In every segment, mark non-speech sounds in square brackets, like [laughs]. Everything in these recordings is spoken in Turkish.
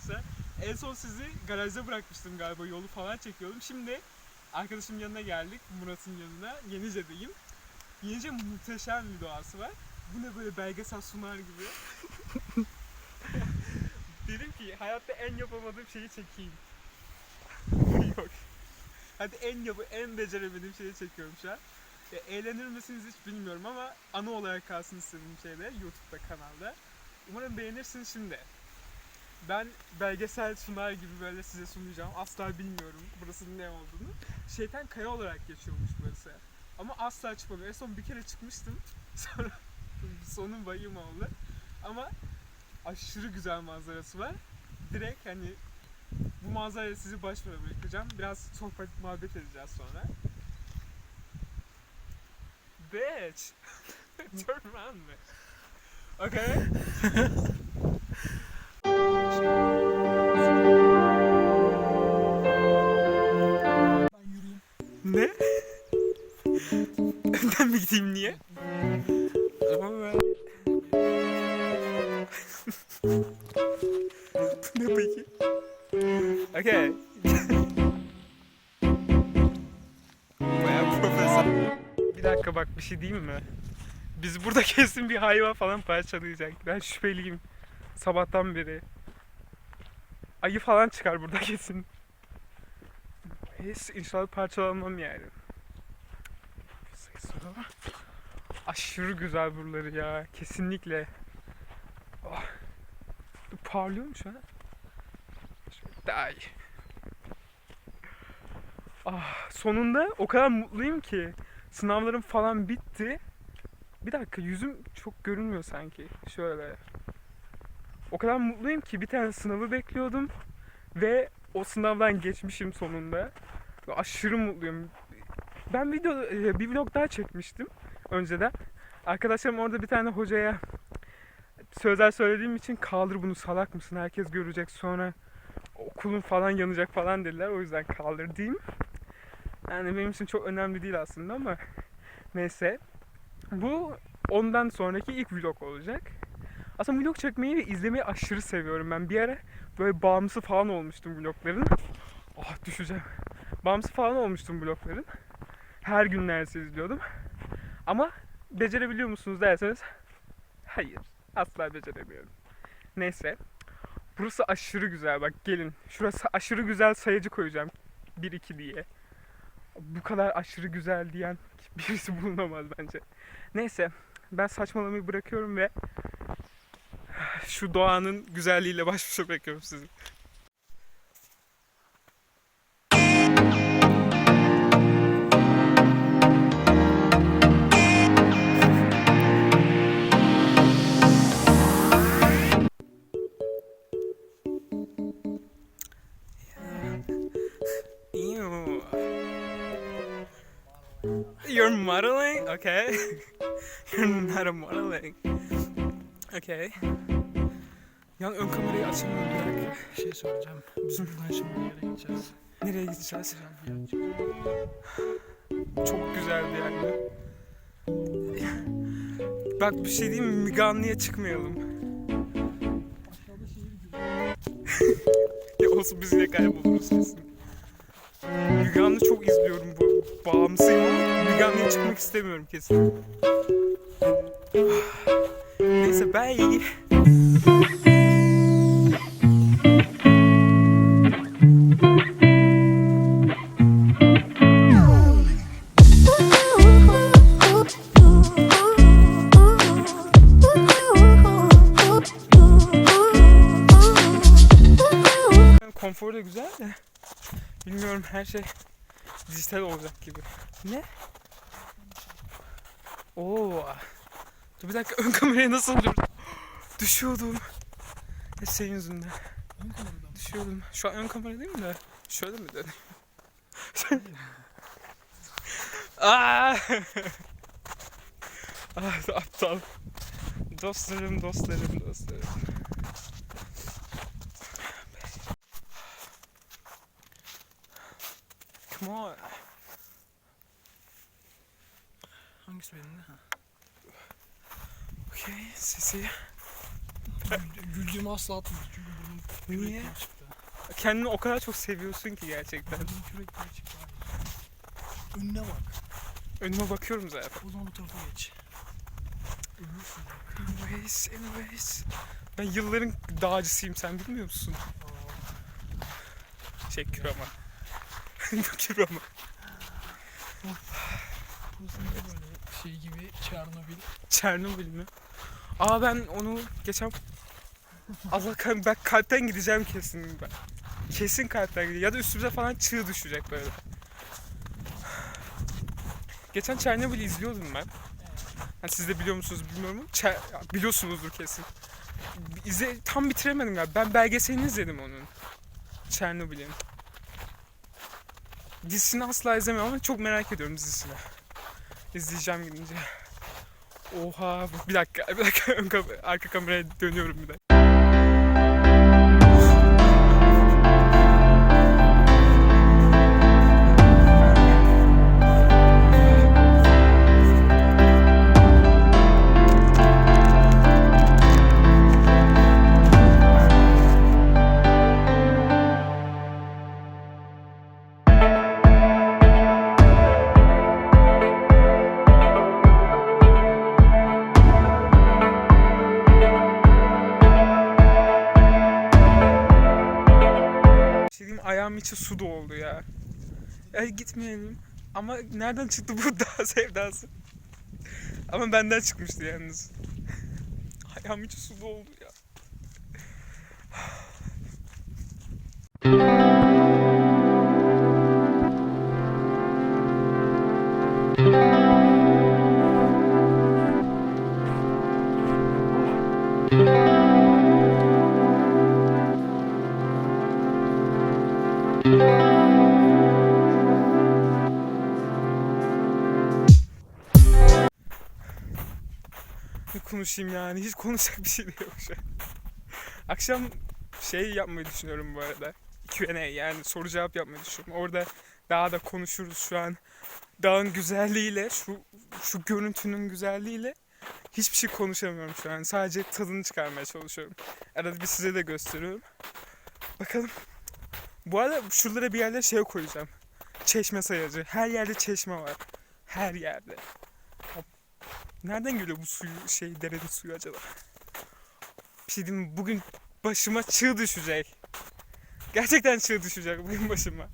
arkadaşlar. En son sizi garajda bırakmıştım galiba yolu falan çekiyordum. Şimdi arkadaşımın yanına geldik. Murat'ın yanına. Yenice'deyim. Yenice muhteşem bir doğası var. Bu ne böyle belgesel sunar gibi. [laughs] Dedim ki hayatta en yapamadığım şeyi çekeyim. [laughs] Yok. Hadi en yapı, en beceremediğim şeyi çekiyorum şu an. Ya, eğlenir misiniz hiç bilmiyorum ama ana olarak kalsın istediğim şeyde YouTube'da kanalda. Umarım beğenirsiniz şimdi. Ben belgesel sunar gibi böyle size sunacağım. Asla bilmiyorum burasının ne olduğunu. Şeytan Kaya olarak geçiyormuş burası. Ama asla çıkmadım. En son bir kere çıkmıştım. [laughs] Sonra sonun bayım oldu. Ama aşırı güzel manzarası var. Direkt hani bu manzarayla sizi baş bırakacağım. Biraz sohbet muhabbet edeceğiz sonra. Bitch! [laughs] Turn around me. Okay. [laughs] Gideyim niye? Ben... [laughs] Bu ne peki? Okay. Baya profesör. Bir dakika bak bir şey diyeyim mi? Biz burada [laughs] kesin bir hayvan falan parçalayacak. Ben şüpheliyim. Sabahtan beri. Ayı falan çıkar burada [laughs] kesin. Hiç inşallah parçalanmam yani. Ses ama Aşırı güzel buraları ya. Kesinlikle. Oh. Parlıyor mu şu an? Daha iyi. Ah, sonunda o kadar mutluyum ki. Sınavlarım falan bitti. Bir dakika yüzüm çok görünmüyor sanki. Şöyle. O kadar mutluyum ki bir tane sınavı bekliyordum. Ve o sınavdan geçmişim sonunda. Aşırı mutluyum. Ben video e, bir vlog daha çekmiştim önceden. Arkadaşlarım orada bir tane hocaya sözler söylediğim için kaldır bunu salak mısın herkes görecek sonra okulun falan yanacak falan dediler o yüzden kaldır diyeyim. Yani benim için çok önemli değil aslında ama neyse. Bu ondan sonraki ilk vlog olacak. Aslında vlog çekmeyi ve izlemeyi aşırı seviyorum ben. Bir ara böyle bağımlısı falan olmuştum vlogların. Ah düşeceğim. Bağımlısı falan olmuştum vlogların. Her gün neredeyse izliyordum. Ama becerebiliyor musunuz derseniz hayır. Asla beceremiyorum. Neyse. Burası aşırı güzel bak gelin. Şurası aşırı güzel sayıcı koyacağım. 1-2 diye. Bu kadar aşırı güzel diyen birisi bulunamaz bence. Neyse. Ben saçmalamayı bırakıyorum ve şu doğanın güzelliğiyle baş başa bırakıyorum sizi. Okay. You're not a modeling. Okay. Yan ön kamerayı açamıyorum bir dakika. Şey söyleyeceğim. Biz buradan şimdi yere gideceğiz. Nereye gideceğiz? Çok güzel bir yer? Bak bir şey diyeyim mi? Müganlı'ya çıkmayalım. [laughs] Ya olsun biz yine kayboluruz kesin. Müganlı çok izliyorum. Bağımsıyım ama Müganlı'ya çıkmak istemiyorum kesin. [sighs] Neyse bye. Her şey dijital olacak gibi. Ne? Oo. Dur bir dakika ön kamerayı nasıl dur? Düşüyordum. Hep senin yüzünden. Düşüyordum. Şu an ön kamera değil mi de? Şöyle mi dönüyor? [laughs] Aa! ah, aptal. Dostlarım, dostlarım, dostlarım. On. Hangisi benim de? Ha. Okey sesi. Güldü- Güldüğümü asla atmadı çünkü burnum Niye? kürek gibi çıktı. Kendini o kadar çok seviyorsun ki gerçekten. Burnum kürek gibi çıktı abi. Önüne bak. Önüme bakıyorum zaten. O zaman o tarafa geç. Ölürsün. Anyways, anyways. Ben yılların dağcısıyım sen bilmiyor musun? Aa, Şey Bu Kürama. Burası niye böyle şey gibi Çernobil. Çernobil mi? Aa ben onu geçen... Allah kahretsin ben kalpten gideceğim kesin ben. Kesin kalpten gideceğim. Ya da üstümüze falan çığ düşecek böyle. Geçen Çernobil'i izliyordum ben. Yani siz de biliyor musunuz bilmiyorum ama Çer- biliyorsunuzdur kesin. İzle, tam bitiremedim galiba. Ben belgeselini izledim onun. Çernobil'in. Dizisini asla izlemiyorum ama çok merak ediyorum dizisini. İzleyeceğim gidince. Oha bir dakika bir dakika [laughs] arka kameraya dönüyorum bir dakika. İçi su doldu ya. Ya gitmeyelim. Ama nereden çıktı bu [laughs] dağ sevdası? Ama benden çıkmıştı yalnız. Ayağım içi su doldu Konuşayım yani? Hiç konuşacak bir şey de yok şu an. Akşam şey yapmayı düşünüyorum bu arada. Q&A yani soru cevap yapmayı düşünüyorum. Orada daha da konuşuruz şu an. Dağın güzelliğiyle, şu şu görüntünün güzelliğiyle hiçbir şey konuşamıyorum şu an. Sadece tadını çıkarmaya çalışıyorum. Arada bir size de gösteriyorum. Bakalım. Bu arada şuralara bir yerlere şey koyacağım. Çeşme sayacı. Her yerde çeşme var. Her yerde. Nereden geliyor bu suyu şey derenin suyu acaba? Bir şey diyeyim? Bugün başıma çığ düşecek. Gerçekten çığ düşecek bugün başıma.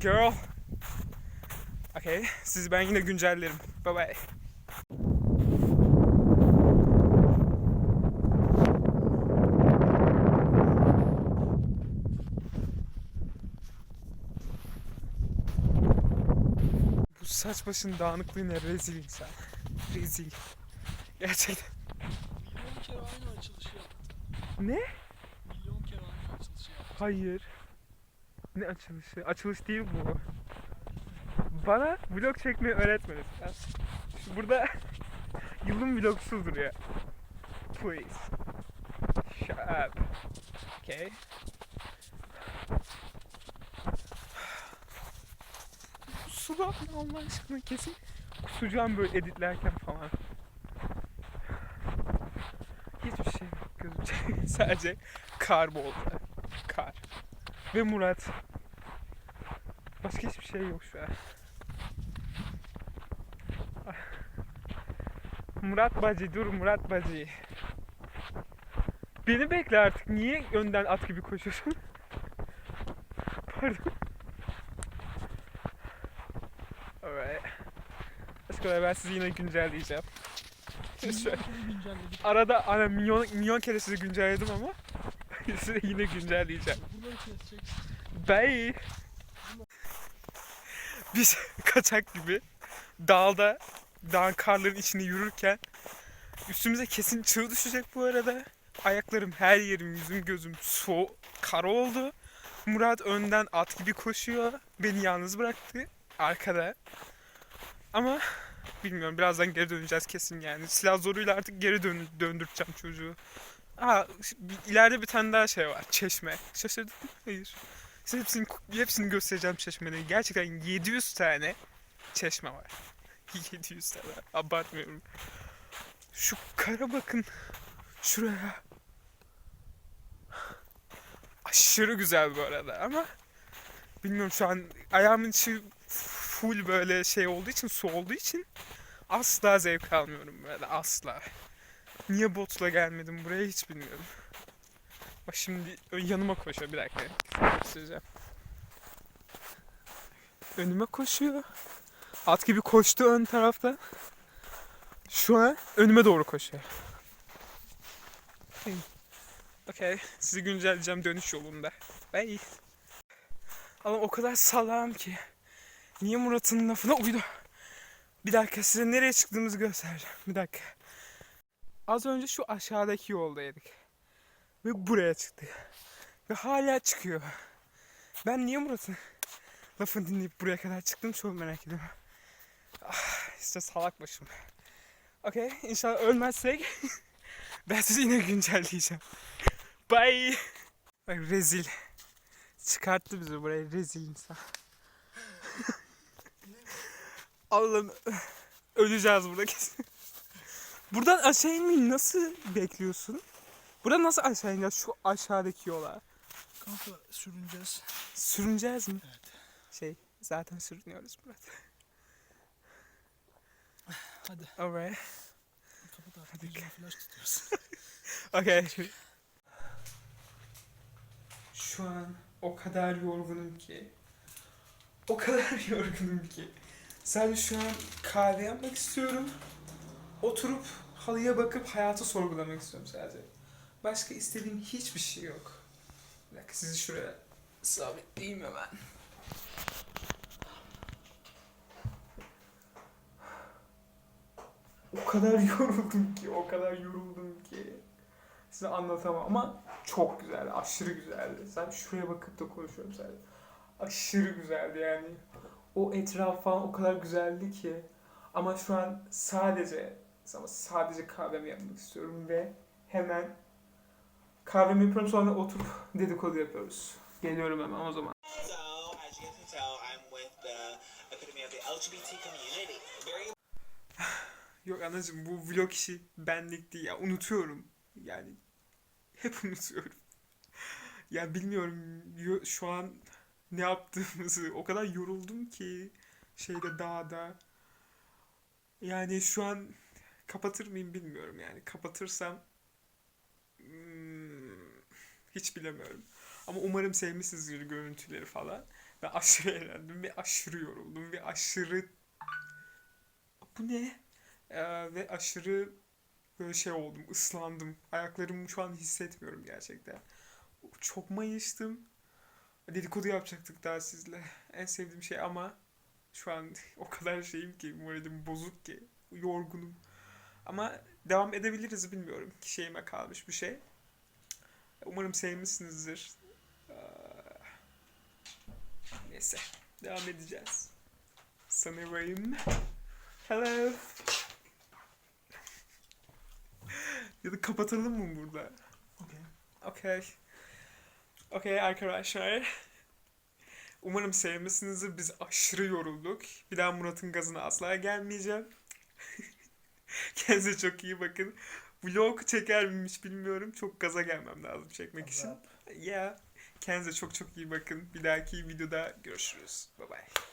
Girl. Okay. Sizi ben yine güncellerim. Bye bye. Saç başın dağınıklığına rezil insan. Rezil. Gerçekten. Milyon kere aynı açılışı yaptı. Ne? Milyon kere aynı açılışı yaptı. Hayır. Ne açılışı? Açılış değil bu. Bana vlog çekmeyi öğretmedin. Şu burada [laughs] yılın vlogsudur ya. Please. Shut up. Okay. Ne Allah aşkına kesin kusacağım böyle editlerken falan. Hiçbir şey yok gözüm. [laughs] Sadece kar boldu. Kar. Ve Murat. Başka hiçbir şey yok şu an. Ah. Murat Bacı dur Murat Bacı. Beni bekle artık. Niye önden at gibi koşuyorsun? [laughs] Pardon. Alright. Go. Ben sizi yine [laughs] güncelleyeceğim. Arada ana milyon, milyon kere sizi güncelledim ama [laughs] sizi yine güncelleyeceğim. Bye. Biz [laughs] kaçak gibi dağda dağın karların içinde yürürken üstümüze kesin çığ düşecek bu arada. Ayaklarım, her yerim, yüzüm, gözüm so kar oldu. Murat önden at gibi koşuyor. Beni yalnız bıraktı arkada. Ama bilmiyorum birazdan geri döneceğiz kesin yani. Silah zoruyla artık geri dön döndüreceğim çocuğu. Aa, bir- ileride bir tane daha şey var. Çeşme. Şaşırdın mı? Hayır. Size hepsini, hepsini göstereceğim çeşmeleri. Gerçekten 700 tane çeşme var. [laughs] 700 tane. Abartmıyorum. Şu kara bakın. Şuraya. Aşırı güzel bu arada ama bilmiyorum şu an ayağımın içi full böyle şey olduğu için su olduğu için asla zevk almıyorum böyle asla. Niye botla gelmedim buraya hiç bilmiyorum. Bak şimdi yanıma koşuyor bir dakika. Göstereceğim. Önüme koşuyor. At gibi koştu ön tarafta. Şu an önüme doğru koşuyor. Okey. Sizi güncelleyeceğim dönüş yolunda. Bye. Ama o kadar salağım ki. Niye Murat'ın lafına uydu? Bir dakika size nereye çıktığımızı göstereceğim. Bir dakika. Az önce şu aşağıdaki yoldaydık. Ve buraya çıktık. Ve hala çıkıyor. Ben niye Murat'ın lafını dinleyip buraya kadar çıktım çok merak ediyorum. Ah, işte salak başım. Okey inşallah ölmezsek [laughs] ben sizi yine güncelleyeceğim. Bye. Bak rezil. Çıkarttı bizi buraya rezil insan. [laughs] Allah'ım [sighs] öleceğiz burada kesin. [laughs] Buradan aşağı inmeyi nasıl bekliyorsun? Buradan nasıl aşağı ineceğiz şu aşağıdaki yola? Kanka sürüneceğiz. Sürüneceğiz mi? Evet. Şey zaten sürünüyoruz Murat. [sighs] Hadi Alright. kapat artık. Gözüne flash tutuyoruz. [laughs] Okay. Şu an o kadar yorgunum ki. O kadar [laughs] yorgunum ki. Sadece şu an kahve yapmak istiyorum. Oturup halıya bakıp hayatı sorgulamak istiyorum sadece. Başka istediğim hiçbir şey yok. Bir dakika sizi şuraya sabitleyeyim hemen. O kadar [laughs] yoruldum ki, o kadar yoruldum ki. Size anlatamam ama çok güzeldi, aşırı güzeldi. Sen şuraya bakıp da konuşuyorum sadece. Aşırı güzeldi yani. O etraf falan o kadar güzeldi ki. Ama şu an sadece, ama sadece kahvemi yapmak istiyorum ve hemen kahvemi yapıyorum sonra oturup [laughs] dedikodu yapıyoruz. Geliyorum hemen o zaman. [sighs] Yok anacığım bu vlog işi benlik değil ya unutuyorum. Yani hep [laughs] unutuyorum. ya bilmiyorum yo- şu an ne yaptığımızı o kadar yoruldum ki şeyde dağda. Yani şu an kapatır mıyım bilmiyorum yani kapatırsam hmm, hiç bilemiyorum. Ama umarım sevmişsinizdir görüntüleri falan. Ben aşırı eğlendim ve aşırı yoruldum ve aşırı bu ne? Ee, ve aşırı böyle şey oldum, ıslandım. Ayaklarımı şu an hissetmiyorum gerçekten. Çok mayıştım. Dedikodu yapacaktık daha sizle. En sevdiğim şey ama şu an [laughs] o kadar şeyim ki, moralim bozuk ki, yorgunum. Ama devam edebiliriz bilmiyorum. ki Şeyime kalmış bir şey. Umarım sevmişsinizdir. Neyse, devam edeceğiz. Sanırım. Hello. [laughs] Ya da kapatalım mı burada? Okey. Okey. Okey arkadaşlar. [laughs] Umarım sevmişsinizdir. Biz aşırı yorulduk. Bir daha Murat'ın gazına asla gelmeyeceğim. [laughs] Kendinize çok iyi bakın. Vlog çeker miyim hiç bilmiyorum. Çok gaza gelmem lazım çekmek için. Wrap. Yeah. Kendinize çok çok iyi bakın. Bir dahaki videoda görüşürüz. Bye bye.